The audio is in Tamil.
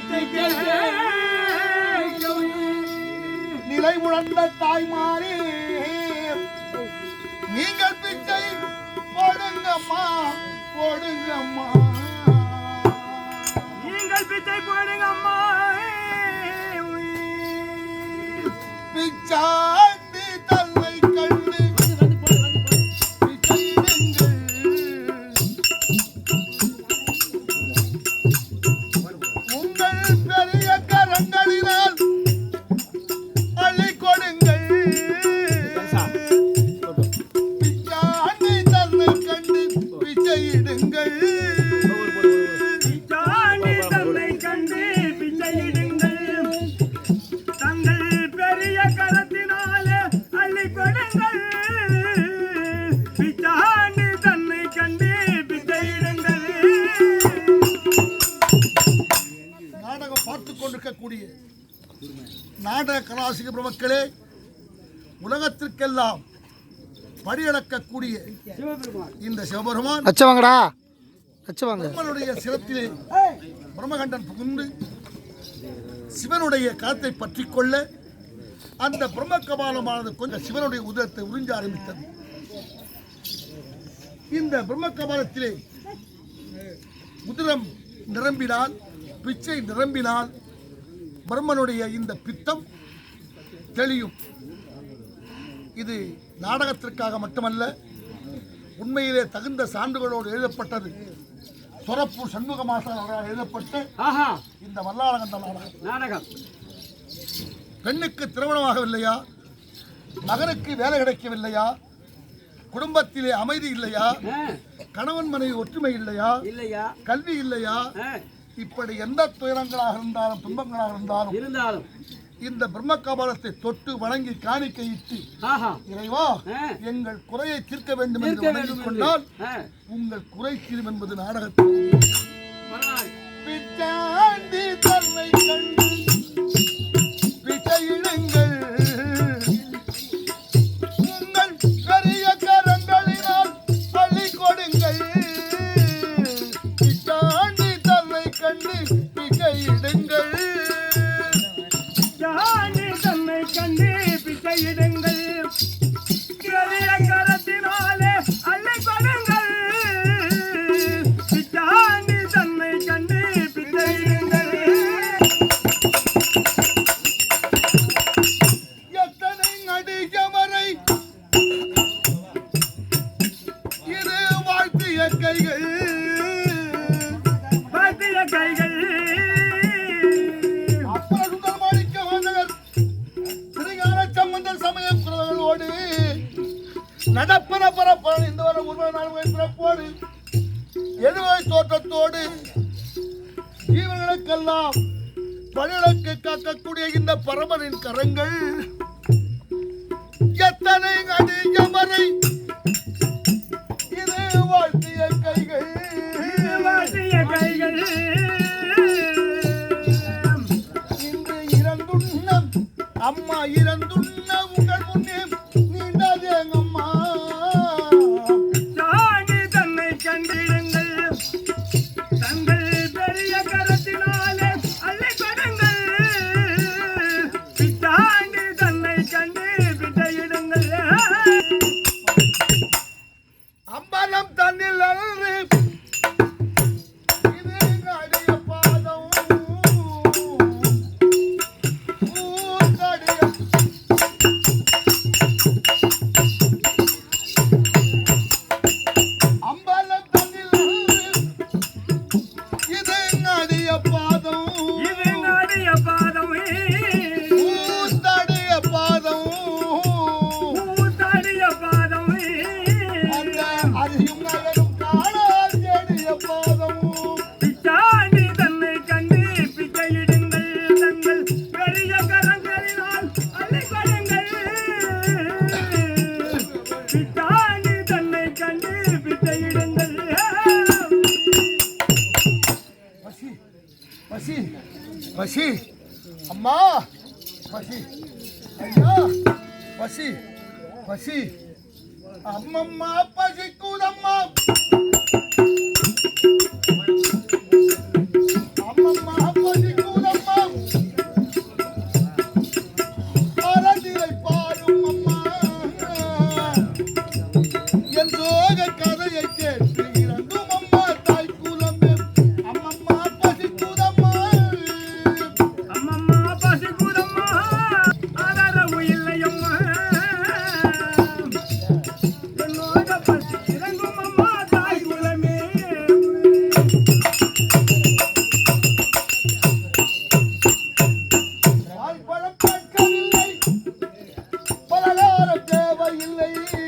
பிச்சை கேட்க நிலை உணர்ந்த தாய்மாரி நீங்கள் பிச்சை போடுங்கம்மா போடுங்கம்மா. நீங்கள் பிச்சை போடுங்க அம்மா நாடக கலாசிக பிரமக்களே உலகத்திற்கெல்லாம் படியளக்கக்கூடிய இந்த சிவபெருமான் அச்ச வாங்கடா அச்ச வாங்க பிரம்மனுடைய சிரத்திலே பிரம்மகண்டன் புகுந்து சிவனுடைய கரத்தை பற்றி கொள்ள அந்த பிரம்ம கபாலமானது கொஞ்சம் சிவனுடைய உதரத்தை உறிஞ்ச ஆரம்பித்தது. இந்த பிரம்ம கபாலத்திலே உதிரம் நிரம்பினால் பிச்சை நிரம்பினால் பிரம்மனுடைய இந்த பித்தம் தெளியும். இது நாடகத்திற்காக மட்டுமல்ல உண்மையிலே தகுந்த சான்றுகளோடு எழுதப்பட்டது. சொரப்பூர் சண்முகமாசன் அவரால் எழுதப்பட்ட இந்த வல்லாளகந்த நாடகம். நாடகம். பெண்ணுக்கு திருமணமாகவில்லையா? மகனுக்கு வேலை கிடைக்கவில்லையா? குடும்பத்திலே அமைதி இல்லையா? கணவன் மனைவி ஒற்றுமை இல்லையா? இல்லையா? கல்வி இல்லையா? இப்படி எந்த துயரங்களாக இருந்தாலும் துன்பங்களாக இருந்தாலும் இருந்தாலும் இந்த பிரம்ம கபாலத்தை தொட்டு வணங்கி காணிக்கையிட்டு ஆஹா. இறைவா எங்கள் குறையை தீர்க்க வேண்டும் என்று வணங்கிக் கொண்டால் உங்கள் குறை தீரும் என்பது நாடகத்தில் தன்னை கண்டு பிச்சையிடுங்கள். ஜானி தன்னை கண்டு பிச்சையிடுங்கள். பெரிய கரத்தினாலே அள்ளி கொடுங்கள் பிச்சாண்டி தன்னை கண்டு எத்தனை இரு கைகள் பாத்திய கைகள் அப்பர நடப்பன பரப்பன இந்த வர உருவ பிறப்போடு எழுவை தோற்றத்தோடு ஜீவர்களுக்கெல்லாம் பணிகளுக்கு காக்கக்கூடிய இந்த பரமரின் கரங்கள் எத்தனை அடியவரை இது அம்மா பசி. அம்மா பசி. ஐயா பசி. பசி. அம்மம்மா பசி ஊதம்மா இல்லை